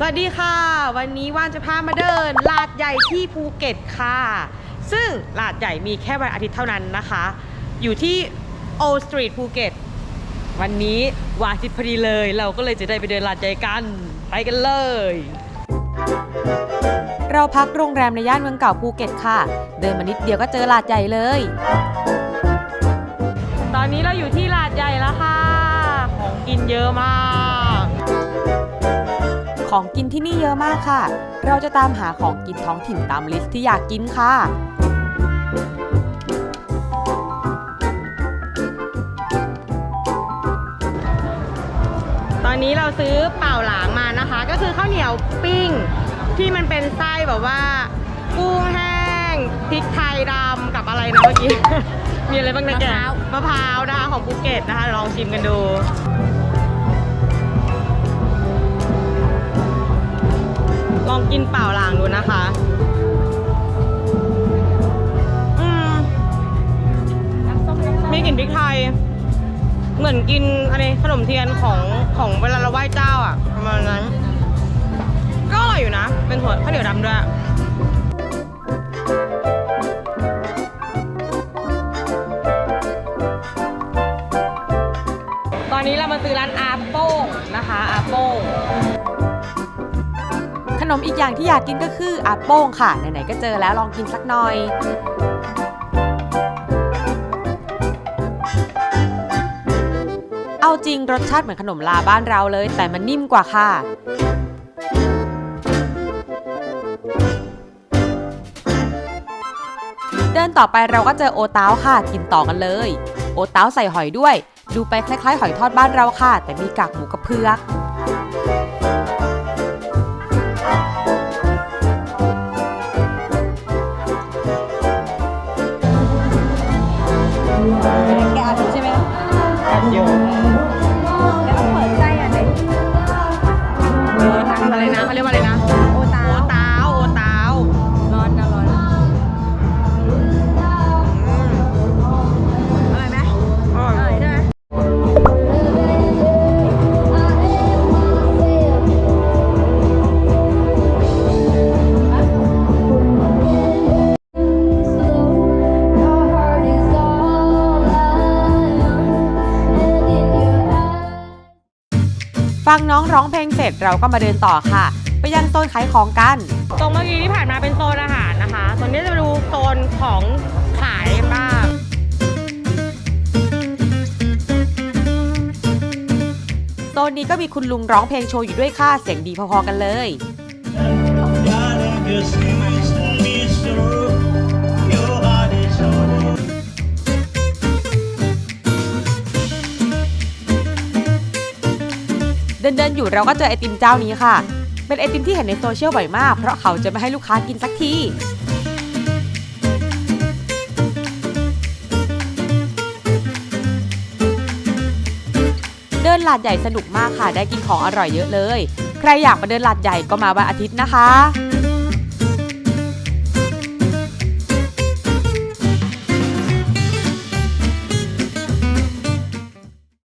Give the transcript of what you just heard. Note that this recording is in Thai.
สวัสดีค่ะ วันนี้ว่านจะพามาเดินลาดใหญ่ที่ภูเก็ตค่ะ ซึ่งลาดใหญ่มีแค่วันอาทิตย์เท่านั้นนะคะ อยู่ที่ Old Street ภูเก็ตวันนี้วันอาทิตย์พอดีเลย เราก็เลยจะได้ไปเดินลาดใหญ่กัน ไปกันเลย เราพักโรงแรมในย่านเมืองเก่าภูเก็ตค่ะ เดินมานิดเดียวก็เจอลาดใหญ่เลย ตอนนี้เราอยู่ที่ลาดใหญ่แล้วค่ะ ของกินเยอะมาก ของกินที่นี่เยอะมากค่ะ เราจะตามหาของกินท้องถิ่นตามลิสต์ที่อยากกินค่ะ ตอนนี้เราซื้อเป่าหลางมานะคะ ก็คือข้าวเหนียวปิ้ง ที่มันเป็นไส้แบบว่ากุ้งแห้งพริกไทยดำกับอะไรนะเมื่อกี้ มีอะไรบ้างนะแกมะพร้าวมะพร้าวนะคะของภูเก็ตนะคะลองชิมกันดู ลองกินเปล่าหลางดูนะคะอืมมีกลิ่นพริกไทย เหมือนกินอะไรขนมเทียนของของเวลาเราไหว้เจ้าอะประมาณนั้น ก็อร่อยอยู่นะ เป็นถั่วข้าวเหนียวดำด้วยตอนนี้เรามาซื้อร้านอา นมอีกอย่างที่อยากกินก็คืออาโป้งค่ะ ไหนๆก็เจอแล้วลองกินสักหน่อยเอาจริงรสชาติเหมือนขนมลาบ้านเราเลย แต่มันนิ่มกว่าค่ะ เดินต่อไปเราก็เจอโอตาวค่ะ กินต่อกันเลย โอตาวใส่หอยด้วย ดูไปคล้ายๆ หอยทอดบ้านเราค่ะ แต่มีกากหมูกับเพือก ฟังน้องร้องเพลงเสร็จเราก็มาเดินต่อค่ะ ไปยังโซนขายของกัน ตรงเมื่อกี้ที่ผ่านมาเป็นโซนอาหารนะคะ ตอนนี้จะมาดูโซนของขายบ้าง โซนนี้ก็มีคุณลุงร้องเพลงโชว์อยู่ด้วยค่ะ เสียงดีพอๆกันเลย Darling, just listen เดินๆอยู่เราก็เจอไอติมเจ้านี้ค่ะ เป็นไอติมที่เห็นในโซเชียลบ่อยมาก เพราะเขาจะไม่ให้ลูกค้ากินสักทีเดินลาดใหญ่สนุกมากค่ะ ได้กินของอร่อยเยอะเลย ใครอยากมาเดินลาดใหญ่ก็มาวันอาทิตย์นะคะ